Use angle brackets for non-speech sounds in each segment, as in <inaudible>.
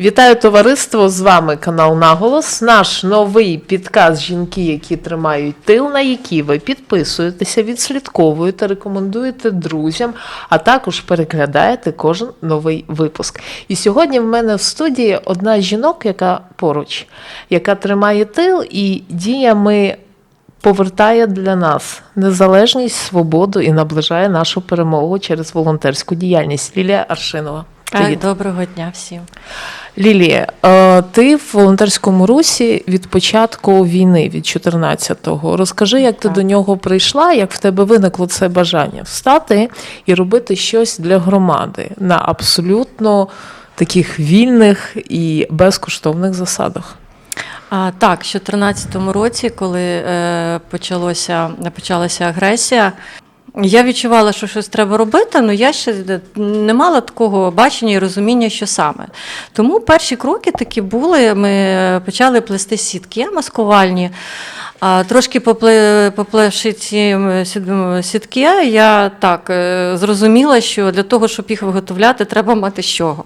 Вітаю товариство! З вами канал Наголос. Наш новий підказ Жінки, які тримають тил, на який ви підписуєтеся, відслідковуєте, рекомендуєте друзям, а також переглядаєте кожен новий випуск. І сьогодні в мене в студії одна з жінок, яка поруч, яка тримає тил і діями. Повертає для нас незалежність, свободу і наближає нашу перемогу через волонтерську діяльність. Лілія Аршинова. Привіт. Доброго дня всім. Лілія, е, ти в волонтерському русі від початку війни, від 14-го. Розкажи, як ти Так. до нього прийшла, як в тебе виникло це бажання встати і робити щось для громади на абсолютно таких вільних і безкоштовних засадах. А, так, в 2014 році, коли е, почалося, почалася агресія, я відчувала, що щось треба робити, але я ще не мала такого бачення і розуміння, що саме. Тому перші кроки такі були. Ми почали плести сітки маскувальні. А трошки поплевши ці сітки, я так е, зрозуміла, що для того, щоб їх виготовляти, треба мати з чого.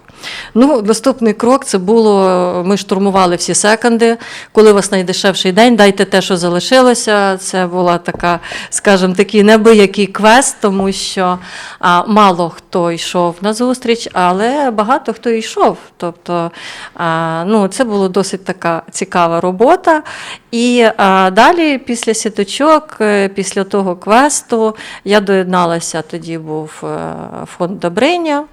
Ну, наступний крок це було: ми штурмували всі секонди. Коли у вас найдешевший день, дайте те, що залишилося. Це була така, скажімо, такий небиякий квест, тому що а, мало хто йшов на зустріч, але багато хто йшов. Тобто, а, ну, це була досить така цікава робота. І а, далі, після сіточок, е, після того квесту, я доєдналася. Тоді був е, фонд Добриня.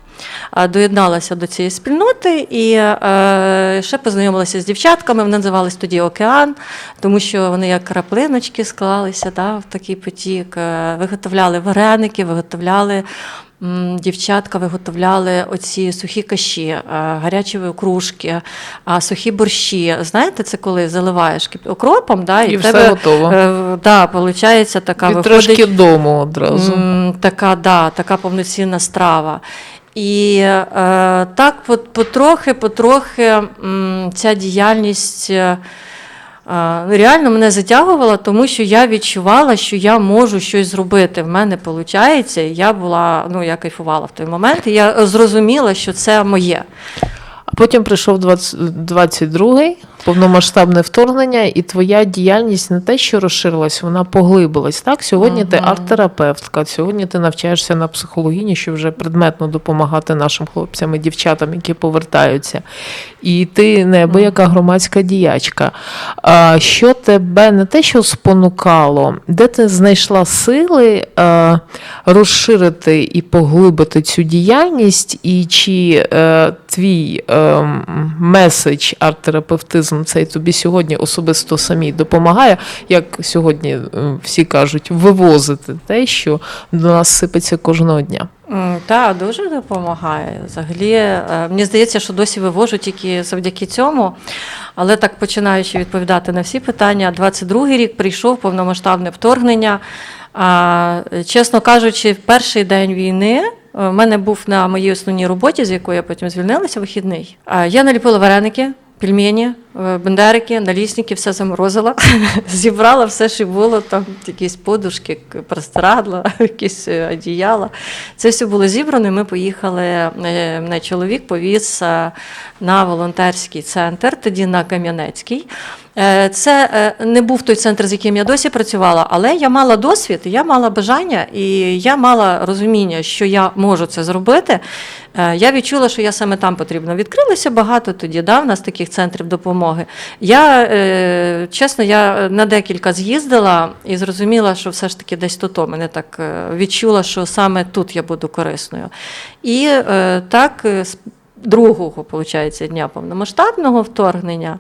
Доєдналася до цієї спільноти і е, ще познайомилася з дівчатками. Вони називались тоді Океан, тому що вони як краплиночки склалися да, в такий потік. Е, Виготовляли вареники, виготовляли. Дівчатка виготовляли оці сухі каші, е, гарячі кружки, а сухі борщі. Знаєте, це коли заливаєш окропом, да, і, І все тебе, готово. е, да, виходить така І виходить, трошки дому одразу. Така, да, така повноцінна страва. І е, так, потрохи, потрохи ця діяльність е, е, реально мене затягувала, тому що я відчувала, що я можу щось зробити. В мене виходить. Я була, ну я кайфувала в той момент, і я зрозуміла, що це моє. А потім прийшов 20 22-й, повномасштабне вторгнення, і твоя діяльність не те, що розширилась, вона поглибилась. Так, сьогодні ти арт-терапевтка, сьогодні ти навчаєшся на психологіні, щоб вже предметно допомагати нашим хлопцям і дівчатам, які повертаються. І ти неабияка громадська діячка. А що тебе не те, що спонукало, де ти знайшла сили е, розширити і поглибити цю діяльність, і чи е, твій е, м, меседж арт-терапевтизм цей тобі сьогодні особисто самій допомагає, як сьогодні е, всі кажуть, вивозити те, що до нас сипеться кожного дня. Так, дуже допомагає. Взагалі, е, мені здається, що досі вивожу тільки завдяки цьому. Але так починаючи відповідати на всі питання, 22-й рік прийшов повномасштабне вторгнення. Чесно кажучи, в перший день війни. е, В мене був на моїй основній роботі, з якої я потім звільнилася, вихідний. Я наліпила вареники, пельмені, бендерики, налісники, все заморозила. <laughs> Зібрала все, що було, там якісь подушки, простирадла, <laughs> якісь е, одіяла. Це все було зібрано. Ми поїхали. е, Мене чоловік повіз е, на волонтерський центр, тоді на Кам'янецький. Е, Це е, не був той центр, з яким я досі працювала, але я мала досвід, я мала бажання і я мала розуміння, що я можу це зробити. Е, Я відчула, що я саме там потрібно. Відкрилося багато тоді, да, в нас таких центрів допомоги. Я, е, чесно, я на декілька з'їздила і зрозуміла, що все ж таки десь тут о, мене так е, відчула, що саме тут я буду корисною. І е, так, з другого, виходить, дня повномасштабного вторгнення.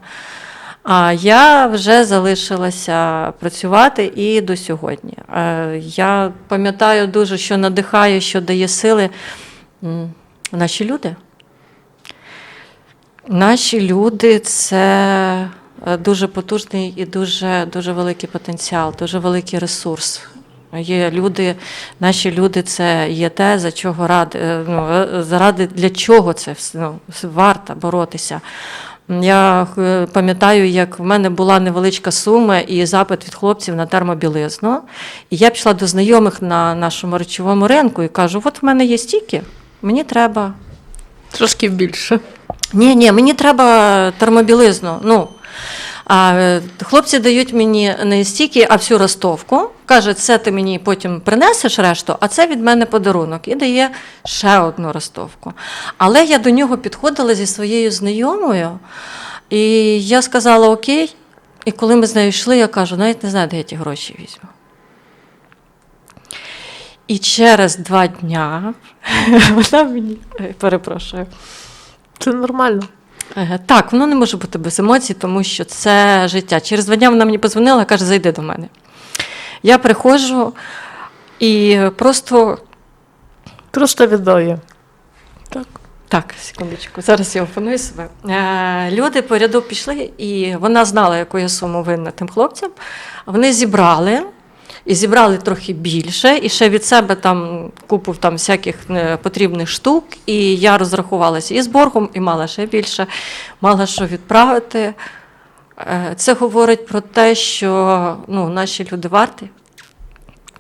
А я вже залишилася працювати і до сьогодні. Я пам'ятаю дуже, що надихає, що дає сили наші люди. Наші люди це е, дуже потужний і дуже, дуже великий потенціал, дуже великий ресурс. Є люди, наші люди це є те, за чого ради, е, ну, е, заради для чого це ну, варто боротися. Я пам'ятаю, як в мене була невеличка сума і запит від хлопців на термобілизну. І я пішла до знайомих на нашому речовому ринку і кажу: от в мене є стільки, мені треба Трошки більше. Ні, ні, мені треба термобілизну. Ну, а е, хлопці дають мені не стільки, а всю ростовку. Каже, це ти мені потім принесеш решту, а це від мене подарунок. І дає ще одну ростовку. Але я до нього підходила зі своєю знайомою, і я сказала окей. І коли ми з нею йшли, я кажу, навіть не знаю, де я ті гроші візьму. І через два дня <laughs> вона мені перепрошую. Це нормально. Е, Так, воно не може бути без емоцій, тому що це життя. Через два дня вона мені позвонила, каже, зайди до мене. Я приходжу і просто Просто віддає. Так. так, секундочку, зараз я опаную себе. Е, Люди по ряду пішли, і вона знала, яку я суму винна тим хлопцям. Вони зібрали. І зібрали трохи більше, і ще від себе там купу там всяких е, потрібних штук. І я розрахувалася і з боргом, і мала ще більше, мала що відправити. Е, Це говорить про те, що ну, наші люди варті.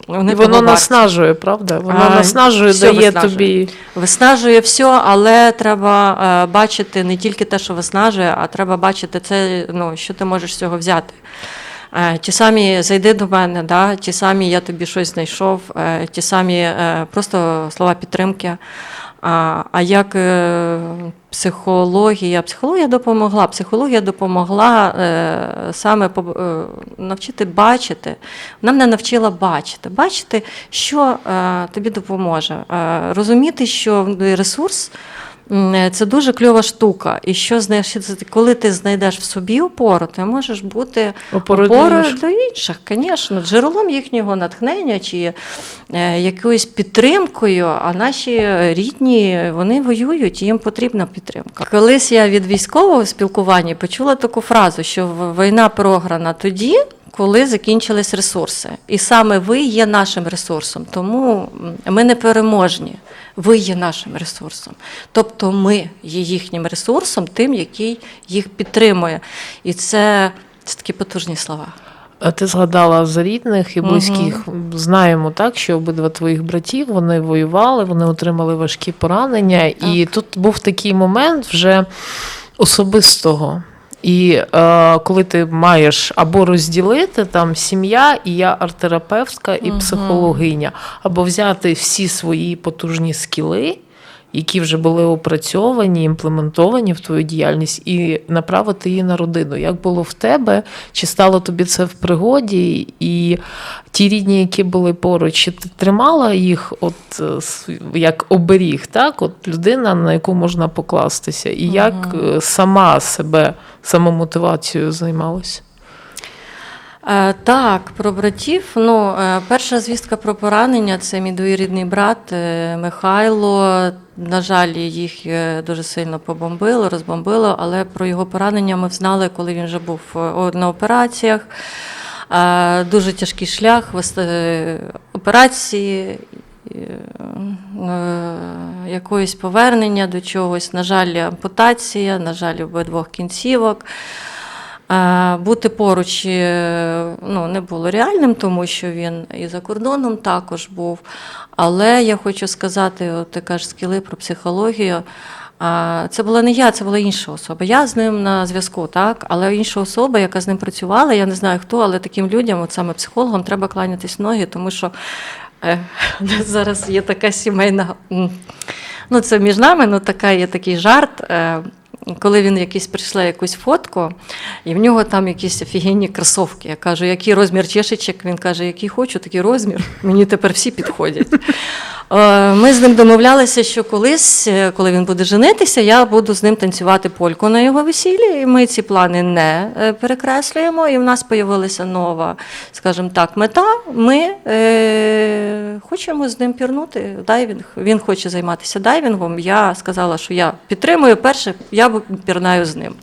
Вони І воно наснажує, правда? Воно А, наснажує, все дає виснажує. тобі. Виснажує все, але треба е, бачити не тільки те, що виснажує, а треба бачити це, ну, що ти можеш з цього взяти. Е, ті самі зайди до мене, да, ті самі я тобі щось знайшов, е, ті самі е, просто слова підтримки. А, а як е, психологія, психологія допомогла. Психологія допомогла е, саме е, навчити бачити. Вона мене навчила бачити, бачити, що е, тобі допоможе. Е, розуміти, що ресурс е, це дуже кльова штука. І що знаєш, коли ти знайдеш в собі опору, ти можеш бути Опорою опорою для інших, звісно, джерелом їхнього натхнення чи е, якоюсь підтримкою. А наші рідні вони воюють, і їм потрібна підтримка. Колись я від військового спілкування почула таку фразу, що війна програна тоді. Коли закінчились ресурси, і саме ви є нашим ресурсом, тому ми не переможні. Ви є нашим ресурсом. Тобто ми є їхнім ресурсом, тим, який їх підтримує. І це, це такі потужні слова. А ти згадала за рідних і близьких. Знаємо так, що обидва твоїх братів вони воювали, вони отримали важкі поранення. І тут був такий момент вже особистого. І е, коли ти маєш або розділити там сім'я, і я арт-терапевтка і угу. психологиня, або взяти всі свої потужні скіли, які вже були опрацьовані, імплементовані в твою діяльність, і направити її на родину. Як було в тебе? Чи стало тобі це в пригоді? І ті рідні, які були поруч, чи ти тримала їх от е, як оберіг, так? От людина, на яку можна покластися, і як е, сама себе самомотивацією займалася? Е, Так, про братів. Ну, е, перша звістка про поранення це мій двоюрідний брат е, Михайло. На жаль, їх дуже сильно побомбило, розбомбило, але про його поранення ми знали, коли він вже був на операціях. Дуже тяжкий шлях операції. Якоїсь повернення до чогось, на жаль, ампутація, на жаль, обидвох кінцівок. Е, Бути поруч е, ну, не було реальним, тому що він і за кордоном також був. Але я хочу сказати, от ти кажеш скіли про психологію. Це була не я, це була інша особа. Я з ним на зв'язку, так, але інша особа, яка з ним працювала, я не знаю хто, але таким людям, от саме психологам, треба кланятись ноги, тому що е, <laughs> зараз є така сімейна. Ну, це між нами, ну така є такий жарт. Коли він якийсь прийшла якусь фотку, і в нього там якісь офігенні кросовки. Я кажу, який розмір чешечок? Він каже, який хочу, такий розмір. Мені тепер всі підходять. Е, Ми з ним домовлялися, що колись, е, коли він буде женитися, я буду з ним танцювати польку на його весіллі. І ми ці плани не е, перекреслюємо. І в нас з'явилася нова, скажімо так, мета. Ми е, хочемо з ним пірнути дайвінг. Він хоче займатися дайвінгом. Я сказала, що я підтримую перше, я пірнаю з ним.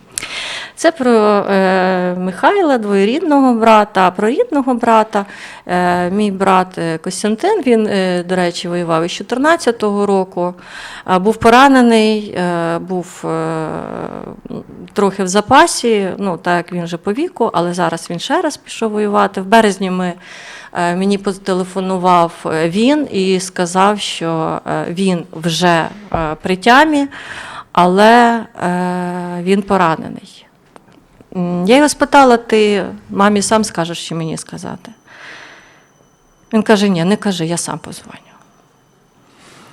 Це про е, Михайла, двоюрідного брата, про рідного брата. Е, мій брат е, Костянтин, він, до речі, воював із 2014 року, був поранений, був трохи в запасі, ну так як він вже по віку, але зараз він ще раз пішов воювати. В березні ми. Мені потелефонував він і сказав, що він вже при тямі, але е, він поранений. Я його спитала, ти мамі сам скажеш, що мені сказати. Він каже: ні, не кажи, я сам позвоню.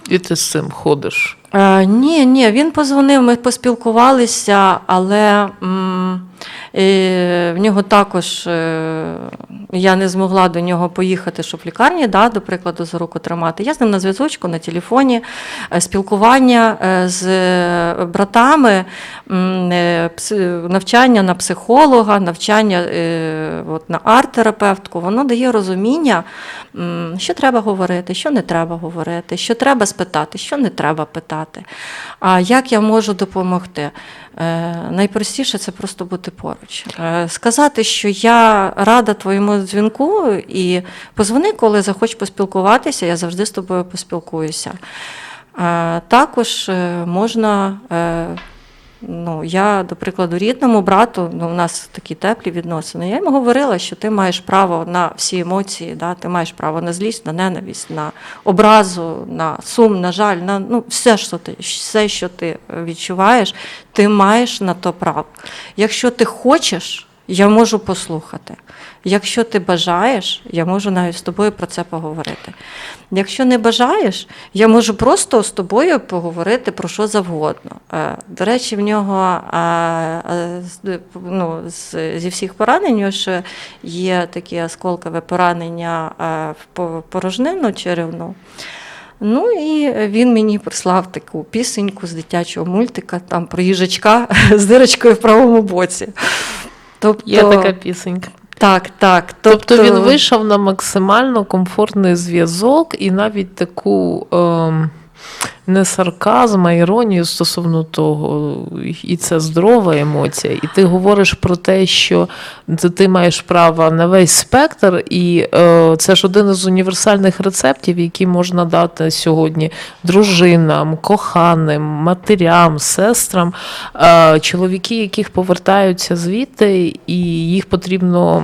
І ти з цим ходиш. Е, ні, ні, він позвонив, ми поспілкувалися, але м, е, в нього також е, я не змогла до нього поїхати, щоб в лікарні, да, до прикладу, за руку тримати. Я з ним на зв'язочку, на телефоні, е, спілкування е, з братами, навчання на психолога, навчання от, на арт-терапевтку, воно дає розуміння, що треба говорити, що не треба говорити, що треба спитати, що не треба питати. А як я можу допомогти? Е, найпростіше це просто бути поруч. Е, сказати, що я рада твоєму дзвінку, і позвони, коли захочеш поспілкуватися, я завжди з тобою поспілкуюся. Е, також можна. Е, Ну, я, до прикладу, рідному брату, ну, у нас такі теплі відносини. Я йому говорила, що ти маєш право на всі емоції, да? ти маєш право на злість, на ненависть, на образу, на сум, на жаль, на ну, все, що ти, все, що ти відчуваєш, ти маєш на то право. Якщо ти хочеш, я можу послухати. Якщо ти бажаєш, я можу навіть з тобою про це поговорити. Якщо не бажаєш, я можу просто з тобою поговорити про що завгодно. Е, До речі, в нього е, е, ну, зі всіх поранень ще є таке осколкове поранення в порожнину черевну. Ну і він мені прислав таку пісеньку з дитячого мультика, там про їжачка <laughs> з дирочкою в правому боці. Тобто, Є така пісенька. Так, так. Тобто він вийшов на максимально комфортний зв'язок і навіть таку ем, не сарказм, а іронію стосовно того, і це здорова емоція. І ти говориш про те, що ти маєш право на весь спектр, і е, це ж один із універсальних рецептів, які можна дати сьогодні дружинам, коханим, матерям, сестрам, е, чоловіки, яких повертаються звідти, і їх потрібно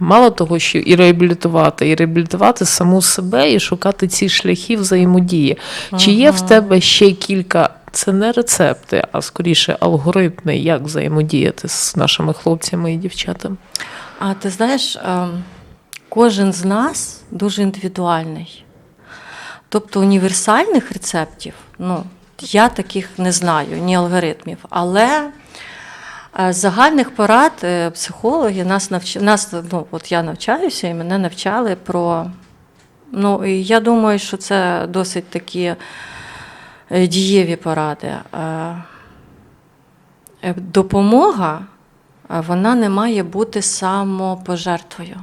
мало того, що і реабілітувати, і реабілітувати саму себе, і шукати ці шляхи взаємодії. Чи є в тебе ще кілька? Це не рецепти, а скоріше алгоритми, як взаємодіяти з нашими хлопцями і дівчатами. А ти знаєш, ем, кожен з нас дуже індивідуальний. Тобто універсальних рецептів, ну, я таких не знаю, ні алгоритмів. Але е, загальних порад е, психологи нас навч... нас, ну, от я навчаюся і мене навчали про. Ну, і я думаю, що це досить такі дієві поради. Е, е, Допомога вона не має бути самопожертвою.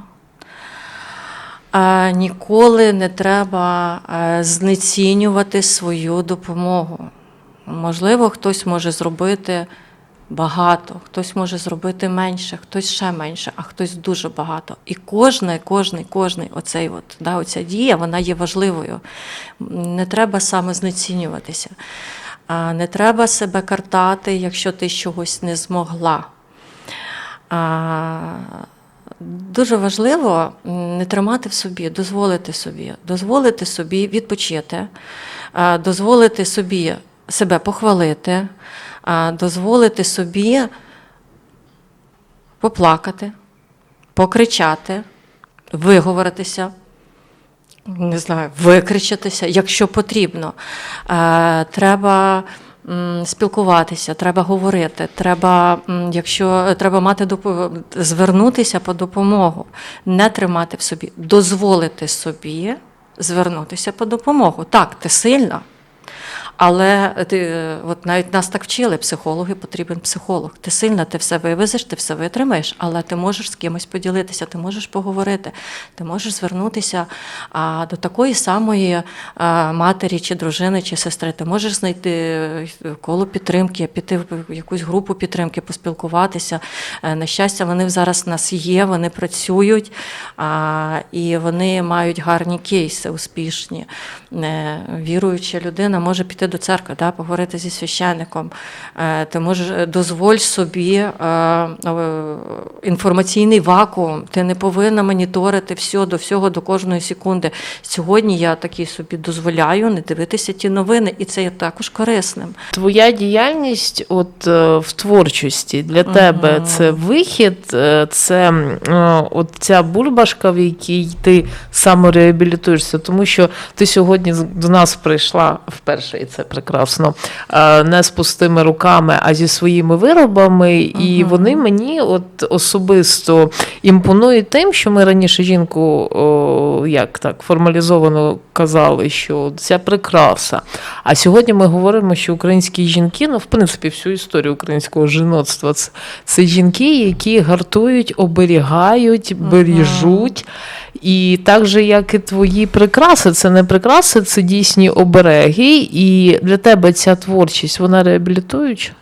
Ніколи не треба е, знецінювати свою допомогу. Можливо, хтось може зробити багато, хтось може зробити менше, хтось ще менше, а хтось дуже багато. І кожний, кожний, кожний оцей от, да, оця дія вона є важливою. Не треба саме знецінюватися. Не треба себе картати, якщо ти чогось не змогла. Дуже важливо не тримати в собі, дозволити собі, дозволити собі відпочити, дозволити собі себе похвалити, дозволити собі поплакати, покричати, виговоритися, не знаю, викричатися, якщо потрібно. Е, Треба спілкуватися, треба говорити, треба, якщо треба мати звернутися по допомогу, не тримати в собі, дозволити собі звернутися по допомогу. Так, ти сильна. Але ти, е, от навіть нас так вчили, психологи потрібен психолог. Ти сильна, ти все вивезеш, ти все витримаєш, але ти можеш з кимось поділитися, ти можеш поговорити, ти можеш звернутися а, до такої самої а, матері, чи дружини, чи сестри. Ти можеш знайти е, коло підтримки, піти в якусь групу підтримки, поспілкуватися. Е, На щастя, вони зараз в нас є, вони працюють і вони мають гарні кейси, успішні. Віруюча людина може піти до церкви, да, поговорити зі священником. Е, Ти можеш е, дозволь собі е, інформаційний вакуум. Ти не повинна моніторити все до всього, до кожної секунди. Сьогодні я такий собі дозволяю не дивитися ті новини, і це є також корисним. Твоя діяльність от в творчості для тебе це вихід, це от ця бульбашка, в якій ти самореабілітуєшся, тому що ти сьогодні з- до нас прийшла вперше, і це прекрасно, е, не з пустими руками, а зі своїми виробами, і вони мені от особисто імпонують тим, що ми раніше жінку, о, як так формалізовано казали, що ця прикраса. А сьогодні ми говоримо, що українські жінки, ну в принципі, всю історію українського жіноцтва, це, це жінки, які гартують, оберігають, бережуть. І так же, як і твої прикраси, це не прикраси, це дійсні обереги. І для тебе ця творчість, вона реабілітуюча.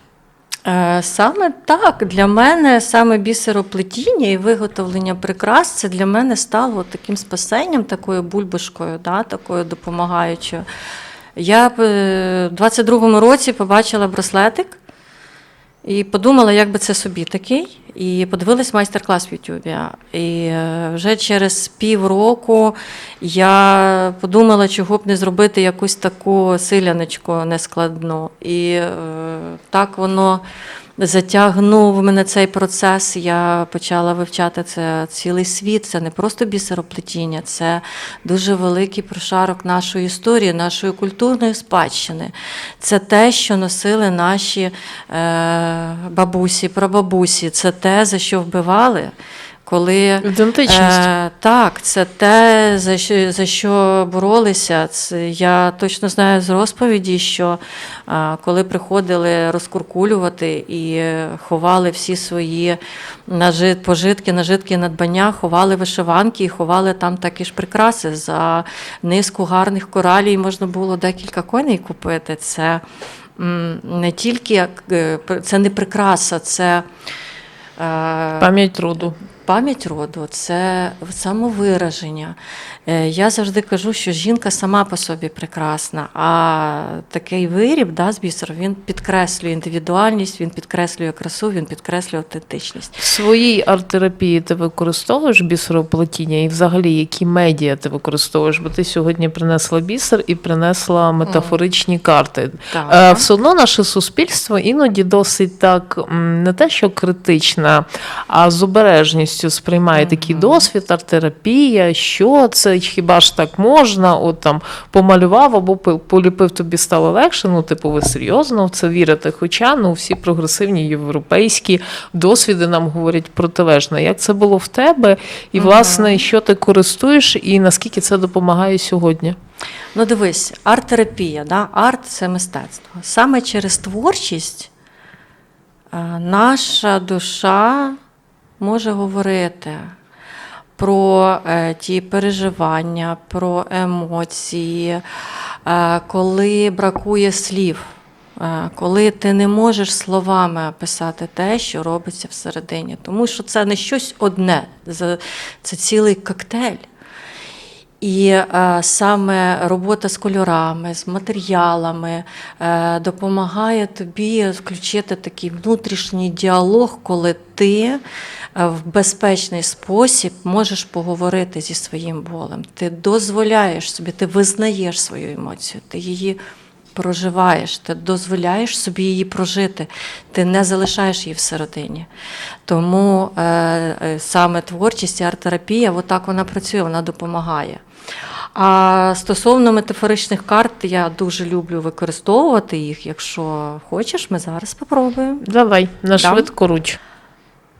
Е, Саме так, для мене саме бісероплетіння і виготовлення прикрас це для мене стало таким спасенням, такою бульбашкою, да, такою допомагаючою. Я е, в 22-му році побачила браслетик і подумала, як би це собі такий. І подивилась майстер-клас в Ютубі. І е, вже через півроку я подумала, чого б не зробити якусь таку силяночку нескладну. І е, так воно затягнув мене цей процес. Я почала вивчати це цілий світ. Це не просто бісероплетіння, це дуже великий прошарок нашої історії, нашої культурної спадщини. Це те, що носили наші е, бабусі, прабабусі. Це те, за що вбивали. Коли Ідентичність. Е, так, це те, за що, за що боролися. Це, я точно знаю з розповіді, що е, коли приходили розкуркулювати і ховали всі свої нажит, пожитки, нажитки, надбання, ховали вишиванки і ховали там такі ж прикраси. За низку гарних коралій можна було декілька коней купити. Це не тільки е, це не прикраса, це. е, Пам'ять роду. Пам'ять роду це самовираження. Е, Я завжди кажу, що жінка сама по собі прекрасна, а такий виріб да, з бісеру він підкреслює індивідуальність, він підкреслює красу, він підкреслює автентичність. В своїй арт-терапії ти використовуєш бісероплетіння і взагалі які медіа ти використовуєш? Бо ти сьогодні принесла бісер і принесла метафоричні карти. Так. Е, Все одно наше суспільство іноді досить так не те, що критична, а з обережністю сприймає такий досвід, арт-терапія, що це, хіба ж так можна? От там помалював або поліпив, тобі стало легше. Ну, типу, ви серйозно в це вірите? Хоча ну, всі прогресивні європейські досвіди нам говорять протилежне. Як це було в тебе? І, власне, що ти користуєш, і наскільки це допомагає сьогодні? Ну, дивись, арт-терапія, да? арт це мистецтво. Саме через творчість е, наша душа може говорити про е, ті переживання, про емоції, е, коли бракує слів. е, Коли ти не можеш словами описати те, що робиться всередині, тому що це не щось одне, це цілий коктейль. І е, саме робота з кольорами, з матеріалами е, допомагає тобі включити такий внутрішній діалог, коли ти в безпечний спосіб можеш поговорити зі своїм болем. Ти дозволяєш собі, ти визнаєш свою емоцію, ти її проживаєш, ти дозволяєш собі її прожити, ти не залишаєш її всередині. Тому е, е, саме творчість і арт-терапія, отак вона працює, вона допомагає. А стосовно метафоричних карт, я дуже люблю використовувати їх. Якщо хочеш, ми зараз спробуємо. Давай, на Да. швидкоруч.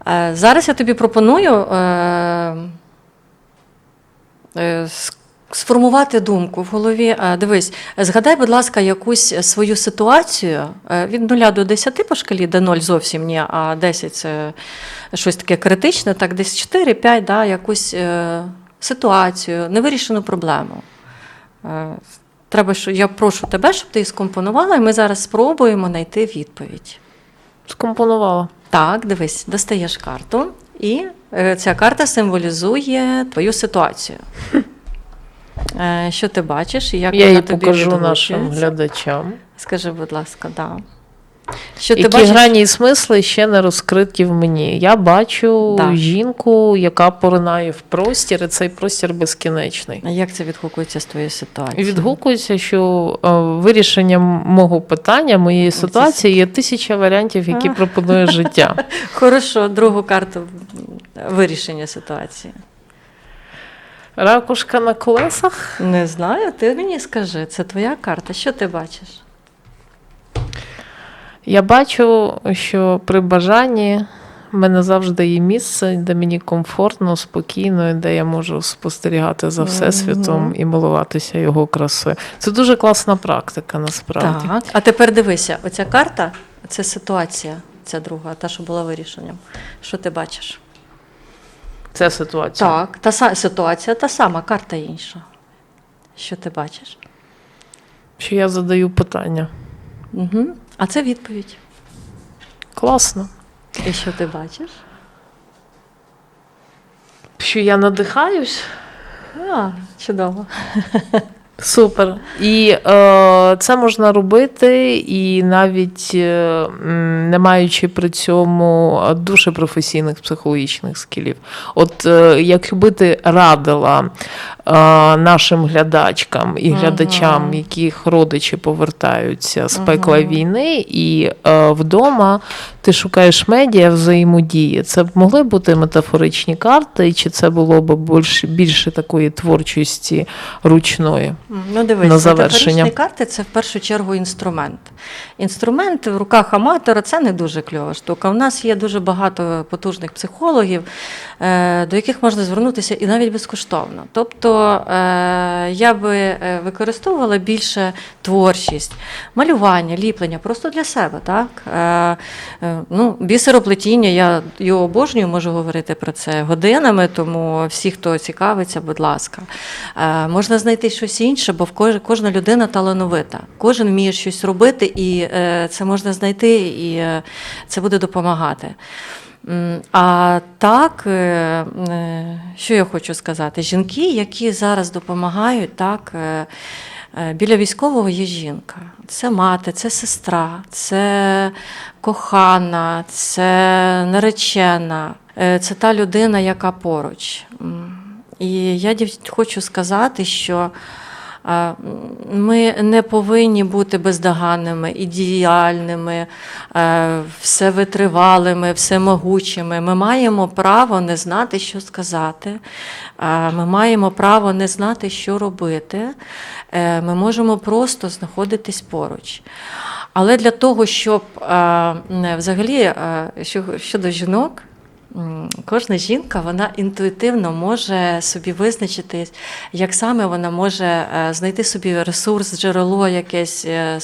Е, Зараз я тобі пропоную е, е, сформувати думку в голові. Дивись, згадай, будь ласка, якусь свою ситуацію від 0 до 10 по шкалі, де 0 зовсім ні, а 10 це щось таке критичне, так десь 4-5, да, якусь ситуацію, невирішену проблему. Треба, що я прошу тебе, щоб ти скомпонувала, і ми зараз спробуємо знайти відповідь. Скомпонувала. Так, дивись, достаєш карту, і е, ця карта символізує твою ситуацію. Е, Що ти бачиш і як Я вона її тобі покажу нашим відгукується? глядачам. Скажи, будь ласка, да. Що ти Які бачиш? грані і смисли ще не розкриті в мені. Я бачу Да. жінку, яка поринає в простір, і цей простір безкінечний. А Як це відгукується з твоєї І ситуації? відгукується, що е, вирішенням мого питання, моєї ситуації є тисяча варіантів, які пропонує життя. <laughs> Хорошо, другу карту вирішення ситуації. Ракушка на колесах. Не знаю, ти мені скажи, це твоя карта. Що ти бачиш? Я бачу, що при бажанні в мене завжди є місце, де мені комфортно, спокійно, і де я можу спостерігати за всесвітом і милуватися його красою. Це дуже класна практика, насправді. Так. А тепер дивися, оця карта це ситуація, ця друга, та, що була вирішенням. Що ти бачиш? Це ситуація. Так, та са- ситуація та сама, карта інша. Що ти бачиш? Що я задаю питання. Угу. А це відповідь. Класно. І що ти бачиш? Що я надихаюсь. А, чудово. Супер. І е, це можна робити, і навіть е, не маючи при цьому дуже професійних психологічних скілів. От е, якби ти радила нашим глядачкам і глядачам, яких родичі повертаються з пекла війни, і е, вдома ти шукаєш медіа взаємодії. Це б могли бути метафоричні карти, чи це було б більше, більше такої творчості ручної? Ну, дивись, На завершення. метафоричні карти це в першу чергу інструмент. Інструмент в руках аматора це не дуже кльова штука. У нас є дуже багато потужних психологів, е, до яких можна звернутися і навіть безкоштовно. Тобто е, я би е, використовувала більше творчість, малювання, ліплення просто для себе. Так? Е, Ну, бісероплетіння, я його обожнюю, можу говорити про це годинами, тому всі, хто цікавиться, будь ласка. Можна знайти щось інше, бо кожна людина талановита. Кожен вміє щось робити, і це можна знайти, і це буде допомагати. А так, е, е, що я хочу сказати? Жінки, які зараз допомагають, так. е, Біля військового є жінка. Це мати, це сестра, це кохана, це наречена, це та людина, яка поруч. І я хочу сказати, що ми не повинні бути бездоганними, ідеальними, е, всевитривалими, всемогучими. Ми маємо право не знати, що сказати. Ми маємо право не знати, що робити. Е, Ми можемо просто знаходитись поруч. Але для того, щоб взагалі щодо жінок, кожна жінка вона інтуїтивно може собі визначити, як саме вона може е, знайти собі ресурс, джерело якесь. е,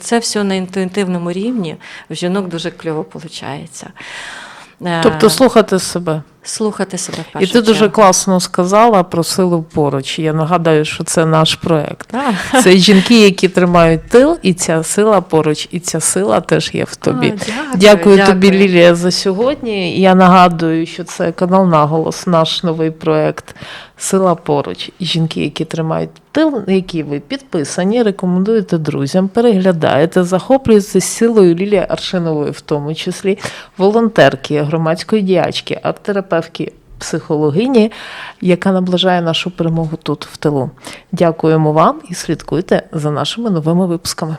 Це все на інтуїтивному рівні. В жінок дуже кльово виходить. Тобто слухати себе. Слухати себе в І ти дуже чергу. класно сказала про силу поруч. Я нагадаю, що це наш проект. Так. Це жінки, які тримають тил, і ця сила поруч, і ця сила теж є в тобі. А, дякую, Дякую тобі. Лілія, за сьогодні. Я нагадую, що це канал Наголос, наш новий проект Сила поруч. І жінки, які тримають тил, на які ви підписані, рекомендуєте друзям, переглядаєте, захоплюєтеся силою Лілії Аршинової, в тому числі волонтерки, громадської діячки, арт-терапевтки. Психологині, яка наближає нашу перемогу тут в тилу. Дякуємо вам і слідкуйте за нашими новими випусками.